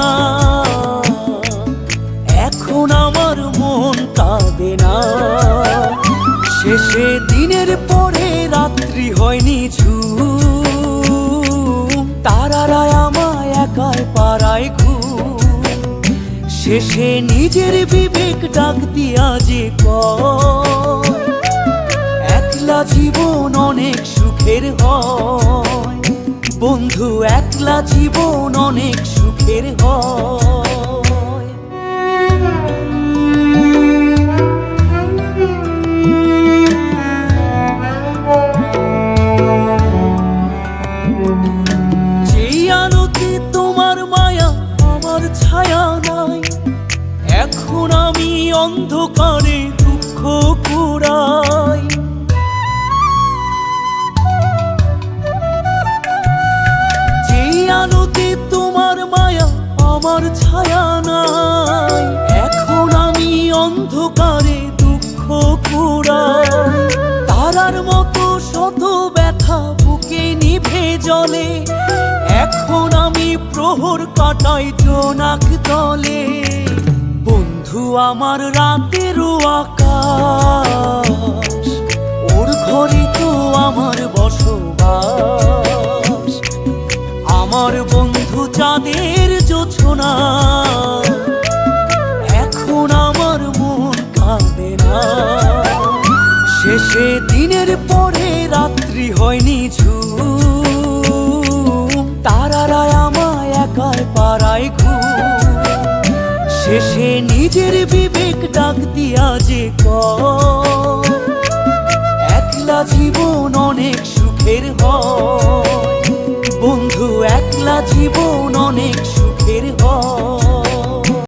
জোছনা এখন আমার মন কাঁদে না। শেষে দিনের পরে রাত্রি হয়নি ঝু তারারায় আমায় একাই পাড়ায় ঘুম। শেষে নিজের বিবেক ডাক দিয়া যে একলা জীবন অনেক সুখের হয়। বন্ধু, একলা জীবন অনেক সুখের হয়। যেই আলোতে তোমার মায়া, আমার ছায়া নাই, এখন আমি অন্ধকারে আমার ছায়া নাই। এখন আমি অন্ধকারে দুঃখ কুড়াই। তারার মতো শত ব্যথা বুকে নিভে জলে। এখন আমি প্রহর কাটাই জোনাক দলে। বন্ধু, আমার রাতেরও আকাশ ওর ঘরে তো আমার বসবাস। আমার বন্ধু চাঁদের জোছনা এখন আমার মন কাঁদে না। শেষে দিনের পরে রাত্রি হয়নি ঝুম। তারারায় আমায় একাই পাড়ায় ঘুম। শেষে নিজের বিবেক ডাক দিয়া যে একলা জীবন অনেক সুখের হয়। বন্ধু, একলা জীবন অনেক